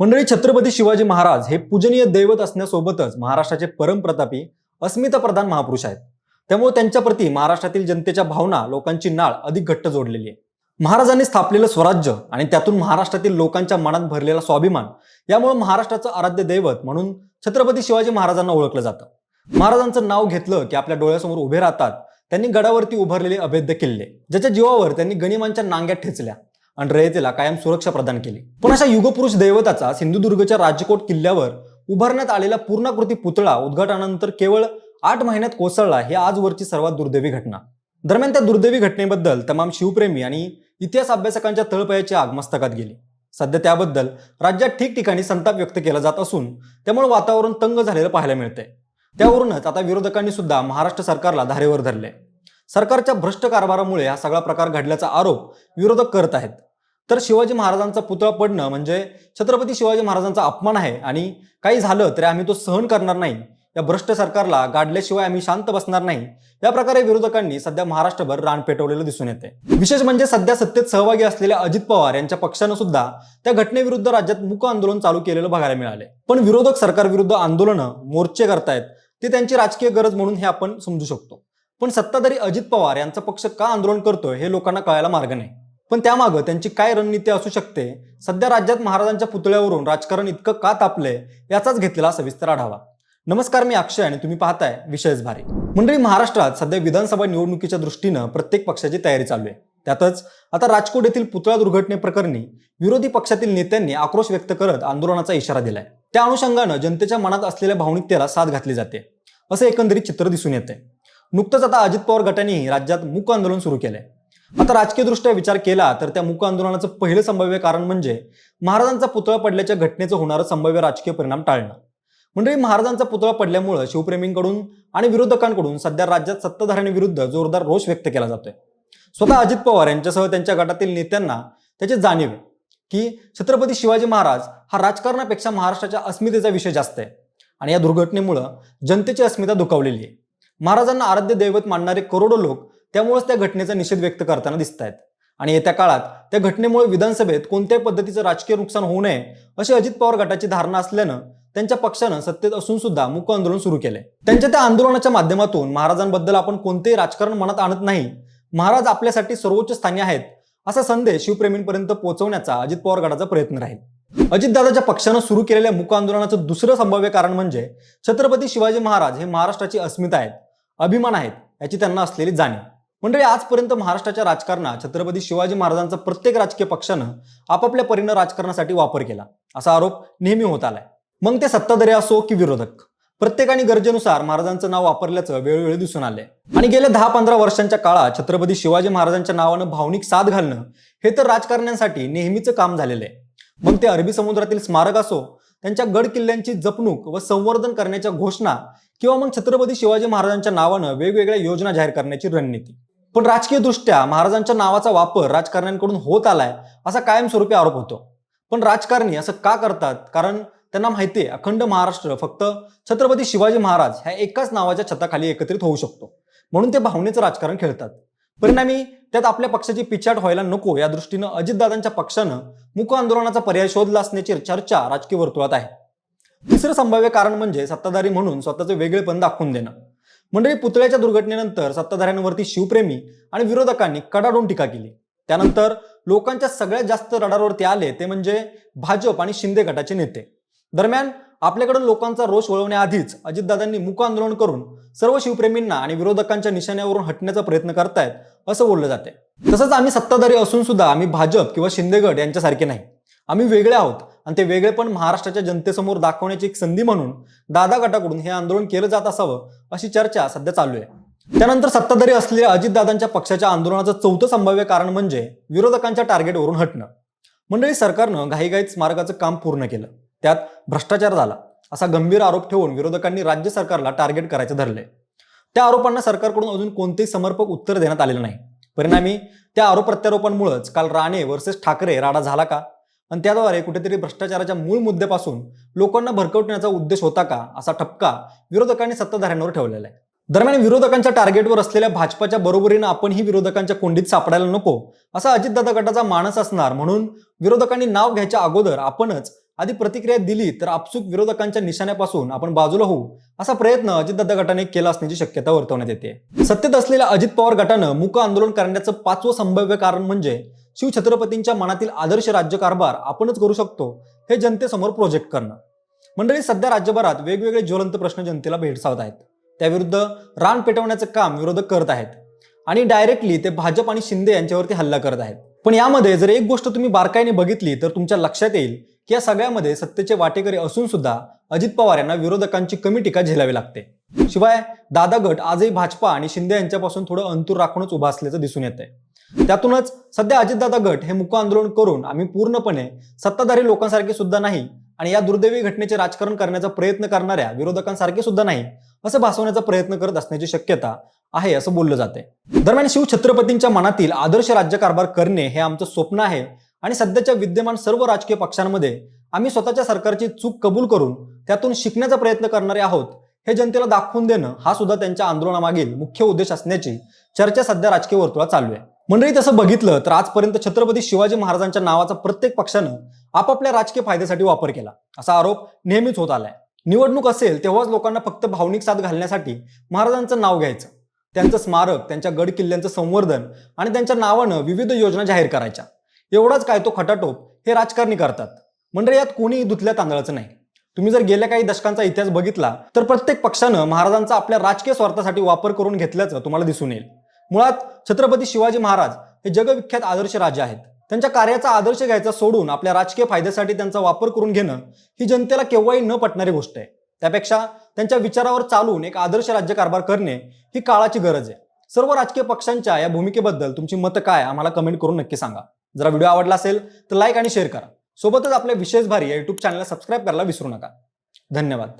मंडळी छत्रपती शिवाजी महाराज हे पूजनीय दैवत असण्यासोबतच महाराष्ट्राचे परमप्रतापी अस्मिताप्रधान महापुरुष आहेत. त्यामुळे त्यांच्याप्रती महाराष्ट्रातील जनतेच्या भावना लोकांची नाळ अधिक घट्ट जोडलेली आहे. महाराजांनी स्थापलेलं स्वराज्य आणि त्यातून महाराष्ट्रातील लोकांच्या मनात भरलेला स्वाभिमान यामुळे महाराष्ट्राचं आराध्य दैवत म्हणून छत्रपती शिवाजी महाराजांना ओळखलं जातं. महाराजांचं नाव घेतलं की आपल्या डोळ्यासमोर उभे राहतात त्यांनी गडावरती उभारलेले अभेद्य किल्ले ज्याच्या जीवावर त्यांनी गणिमांच्या नांग्यात ठेचल्या. आणि रयतेला कायम सुरक्षा प्रदान केली. पण अशा युगपुरुष दैवताचा सिंधुदुर्गच्या राजकोट किल्ल्यावर उभारण्यात आलेला पूर्णाकृती पुतळा उद्घाटनानंतर केवळ आठ महिन्यात कोसळला ही आजवरची सर्वात दुर्दैवी घटना. दरम्यान त्या दुर्दैवी घटनेबद्दल तमाम शिवप्रेमी आणि इतिहास अभ्यासकांच्या तळपयाची आग मस्तकात गेली. सध्या त्याबद्दल राज्यात ठिकठिकाणी संताप व्यक्त केला जात असून त्यामुळे वातावरण तंग झालेलं पाहायला मिळतंय. त्यावरूनच आता विरोधकांनी सुद्धा महाराष्ट्र सरकारला धारेवर धरले सरकारच्या भ्रष्ट कारभारामुळे हा सगळा प्रकार घडल्याचा आरोप विरोधक करत आहेत. तर शिवाजी महाराजांचा पुतळा पडणं म्हणजे छत्रपती शिवाजी महाराजांचा अपमान आहे आणि काही झालं तरी आम्ही तो सहन करणार नाही. या भ्रष्ट सरकारला गाडल्याशिवाय आम्ही शांत बसणार नाही. या प्रकारे विरोधकांनी सध्या महाराष्ट्रभर रान पेटवलेलं दिसून येते विशेष म्हणजे सध्या सत्तेत सहभागी असलेल्या अजित पवार यांच्या पक्षानं सुद्धा त्या घटनेविरुद्ध राज्यात मूक आंदोलन चालू केलेलं बघायला मिळाले पण विरोधक सरकारविरुद्ध आंदोलनं मोर्चे करतायत ते त्यांची राजकीय गरज म्हणून हे आपण समजू शकतो. पण सत्ताधारी अजित पवार यांचा पक्ष का आंदोलन करतोय हे लोकांना कळायला मार्ग नाही. पण त्यामागं त्यांची काय रणनीती असू शकते? सध्या राज्यात महाराजांच्या पुतळ्यावरून राजकारण इतकं का तापलंय? याचाच घेतलेला सविस्तर आढावा. नमस्कार मी अक्षय आणि तुम्ही पाहताय विषयच भारी. मंडळी महाराष्ट्रात सध्या विधानसभा निवडणुकीच्या दृष्टीनं प्रत्येक पक्षाची तयारी चालू आहे. त्यातच आता राजकोट येथील पुतळा दुर्घटनेप्रकरणी विरोधी पक्षातील नेत्यांनी आक्रोश व्यक्त करत आंदोलनाचा इशारा दिलाय. त्या अनुषंगानं जनतेच्या मनात असलेल्या भावनिकतेला साथ घातली जाते. असं एकंदरीत चित्र दिसून येते नुकतंच आता अजित पवार गटानेही राज्यात मूक आंदोलन सुरू केलंय. आता राजकीयदृष्ट्या विचार केला तर त्या मूक आंदोलनाचं पहिलं संभाव्य कारण म्हणजे महाराजांचा पुतळा पडल्याच्या घटनेचं होणारं संभाव्य राजकीय परिणाम टाळणं. म्हणजे महाराजांचा पुतळा पडल्यामुळं शिवप्रेमींकडून आणि विरोधकांकडून सध्या राज्यात सत्ताधाऱ्यांविरुद्ध जोरदार रोष व्यक्त केला जातोय. स्वतः अजित पवार यांच्यासह त्यांच्या गटातील नेत्यांना त्याची जाणीव आहे की छत्रपती शिवाजी महाराज हा राजकारणापेक्षा महाराष्ट्राच्या अस्मितेचा विषय जास्त आहे आणि या दुर्घटनेमुळं जनतेची अस्मिता दुखावलेली आहे. महाराजांना आराध्य दैवत मानणारे करोडो लोक त्यामुळेच त्या घटनेचा निषेध व्यक्त करताना दिसत आहेत आणि येत्या काळात त्या घटनेमुळे विधानसभेत कोणत्याही पद्धतीचं राजकीय नुकसान होऊ नये अशी अजित पवार गटाची धारणा असल्यानं त्यांच्या पक्षानं सत्तेत असून सुद्धा मुक आंदोलन सुरू केलंय. त्यांच्या त्या आंदोलनाच्या माध्यमातून महाराजांबद्दल आपण कोणतेही राजकारण मनात आणत नाही. महाराज आपल्यासाठी सर्वोच्च स्थानी आहेत असा संदेश शिवप्रेमींपर्यंत पोहोचवण्याचा अजित पवार गटाचा प्रयत्न राहील. अजितदादाच्या पक्षानं सुरू केलेल्या मुक आंदोलनाचं दुसरं संभाव्य कारण म्हणजे छत्रपती शिवाजी महाराज हे महाराष्ट्राची अस्मिता आहेत अभिमान आहेत याची त्यांना असलेली जाणीव. मंडळी आजपर्यंत महाराष्ट्राच्या राजकारणात छत्रपती शिवाजी महाराजांचा प्रत्येक राजकीय पक्षानं आपापल्या परीनं राजकारणासाठी वापर केला. असा आरोप नेहमी होत आलाय. मग ते सत्ताधारी असो की विरोधक प्रत्येकाने गरजेनुसार महाराजांचं नाव वापरल्याचं वेळोवेळी दिसून आलंय. आणि गेल्या दहा पंधरा वर्षांच्या काळात छत्रपती शिवाजी महाराजांच्या नावानं भावनिक साथ घालणं हे तर राजकारण्यांसाठी नेहमीचं काम झालेलं आहे. मग ते अरबी समुद्रातील स्मारक असो त्यांच्या गड किल्ल्यांची जपणूक व संवर्धन करण्याच्या घोषणा किंवा मग छत्रपती शिवाजी महाराजांच्या नावानं वेगवेगळ्या योजना जाहीर करण्याची रणनीती. पण राजकीय दृष्ट्या महाराजांच्या नावाचा वापर राजकारण्यांकडून होत आलाय असा कायमस्वरूपी आरोप होतो. पण राजकारणी असं का करतात? कारण त्यांना माहिती आहे अखंड महाराष्ट्र फक्त छत्रपती शिवाजी महाराज ह्या एकाच नावाच्या छताखाली एकत्रित होऊ शकतो. म्हणून ते भावनेचं राजकारण खेळतात. परिणामी त्यात आपल्या पक्षाची पिछाट व्हायला नको या दृष्टीनं अजितदादांच्या पक्षानं मुक आंदोलनाचा पर्याय शोधला असण्याची चर्चा राजकीय वर्तुळात आहे. तिसरं संभाव्य कारण म्हणजे सत्ताधारी म्हणून स्वतःचे वेगळेपण दाखवून देणं. मंडळी पुतळ्याच्या दुर्घटनेनंतर सत्ताधाऱ्यांवरती शिवप्रेमी आणि विरोधकांनी कडाडून टीका केली. त्यानंतर लोकांच्या सगळ्यात जास्त रडारवरती आले ते म्हणजे भाजप आणि शिंदे गटाचे नेते. दरम्यान आपल्याकडून लोकांचा रोष वळवण्याआधीच अजितदादांनी मुक आंदोलन करून सर्व शिवप्रेमींना आणि विरोधकांच्या निशाण्यावरून हटण्याचा प्रयत्न करतायत असं बोललं जाते तसंच आम्ही सत्ताधारी असून सुद्धा आम्ही भाजप किंवा शिंदेगड यांच्यासारखे नाही. आम्ही वेगळे आहोत आणि ते वेगळे पण महाराष्ट्राच्या जनतेसमोर दाखवण्याची एक संधी म्हणून दादा गटाकडून हे आंदोलन केलं जात असावं अशी चर्चा सध्या चालू आहे. त्यानंतर सत्ताधारी असलेल्या अजितदादांच्या पक्षाच्या आंदोलनाचं चौथं संभाव्य कारण म्हणजे विरोधकांच्या टार्गेटवरून हटणं. मंडळी सरकारनं घाईघाईत स्मारकाचं काम पूर्ण केलं. त्यात भ्रष्टाचार झाला. असा गंभीर आरोप ठेवून विरोधकांनी राज्य सरकारला टार्गेट करायचं धरले त्या आरोपांना सरकारकडून अजून कोणतेही समर्पक उत्तर देण्यात आलेलं नाही. परिणामी त्या आरोप प्रत्यारोपांमुळेच काल राणे वर्सेस ठाकरे राडा झाला का? आणि त्याद्वारे कुठेतरी भ्रष्टाचाराच्या मूळ मुद्द्यापासून लोकांना भरकवण्याचा उद्देश होता का असा ठपका विरोधकांनी सत्ताधाऱ्यांवर ठेवलेला आहे. दरम्यान विरोधकांच्या टार्गेटवर असलेल्या भाजपाच्या बरोबरीनं आपणही विरोधकांच्या कोंडीत सापडायला नको असा अजितदादा गटाचा मानस असणार म्हणून विरोधकांनी नाव घ्यायच्या अगोदर आपणच आधी प्रतिक्रिया दिली तर आपसूक विरोधकांच्या निशाण्यापासून आपण बाजूला होऊ असा प्रयत्न अजितदादा गटाने केला असण्याची शक्यता वर्तवण्यात येते. सत्तेत असलेल्या अजित पवार गटानं मूक आंदोलन करण्याचं पाचवं संभाव्य कारण म्हणजे शिवछत्रपतींच्या मनातील आदर्श राज्यकारभार आपणच करू शकतो हे जनतेसमोर प्रोजेक्ट करणं. मंडळी सध्या राज्यभरात वेगवेगळे ज्वलंत प्रश्न जनतेला भेडसावत आहेत. त्याविरुद्ध रान पेटवण्याचं काम विरोधक करत आहेत आणि डायरेक्टली ते भाजप आणि शिंदे यांच्यावरती हल्ला करत आहेत. पण यामध्ये जर एक गोष्ट तुम्ही बारकाईने बघितली तर तुमच्या लक्षात येईल की या सगळ्यामध्ये सत्तेचे वाटेकरी असून सुद्धा अजित पवार यांना विरोधकांची कमी टीका झेलावी लागते. शिवाय दादा गट आजही भाजपा आणि शिंदे यांच्यापासून थोडं अंतूर राखूनच उभा असल्याचं दिसून येत आहे त्यातूनच सध्या अजितदादा गट हे मुक आंदोलन करून आम्ही पूर्णपणे सत्ताधारी लोकांसारखे सुद्धा नाही आणि या दुर्दैवी घटनेचे राजकारण करण्याचा प्रयत्न करणाऱ्या विरोधकांसारखे सुद्धा नाही असं भासवण्याचा प्रयत्न करत असण्याची शक्यता आहे असं बोललं जाते दरम्यान शिवछत्रपतींच्या मनातील आदर्श राज्यकारभार करणे हे आमचं स्वप्न आहे आणि सध्याच्या विद्यमान सर्व राजकीय पक्षांमध्ये आम्ही स्वतःच्या सरकारची चूक कबूल करून त्यातून शिकण्याचा प्रयत्न करणारे आहोत हे जनतेला दाखवून देणं हा सुद्धा त्यांच्या आंदोलनामागील मुख्य उद्देश असण्याची चर्चा सध्या राजकीय वर्तुळात चालू आहे. मंडळी तसं बघितलं तर आजपर्यंत छत्रपती शिवाजी महाराजांच्या नावाचा प्रत्येक पक्षानं आपापल्या राजकीय फायद्यासाठी वापर केला. असा आरोप नेहमीच होत आलाय. निवडणूक असेल तेव्हाच लोकांना फक्त भावनिक साथ घालण्यासाठी महाराजांचं नाव घ्यायचं. त्यांचं स्मारक त्यांच्या गड किल्ल्यांचं संवर्धन आणि त्यांच्या नावानं विविध योजना जाहीर करायच्या. एवढाच काय तो खटाटोप हे राजकारणी करतात. मंडळी यात कोणीही धुतल्या तांदळाचं नाही. तुम्ही जर गेल्या काही दशकांचा इतिहास बघितला तर प्रत्येक पक्षानं महाराजांचा आपल्या राजकीय स्वार्थासाठी वापर करून घेतल्याचं तुम्हाला दिसून येईल. मुळात छत्रपती शिवाजी महाराज हे जगविख्यात आदर्श राजे आहेत. त्यांच्या कार्याचा आदर्श घ्यायचा सोडून आपल्या राजकीय फायद्यासाठी त्यांचा वापर करून घेणं ही जनतेला केव्हाही न पटणारी गोष्ट आहे. त्यापेक्षा त्यांच्या विचारावर चालून एक आदर्श राज्यकारभार करणे ही काळाची गरज आहे. सर्व राजकीय पक्षांच्या या भूमिकेबद्दल तुमची मतं काय आम्हाला कमेंट करून नक्की सांगा. जरा व्हिडिओ आवडला असेल तर लाईक आणि शेअर करा. सोबतच आपल्या विशेष भारी या युट्यूब चॅनलला सबस्क्राईब करायला विसरू नका. धन्यवाद.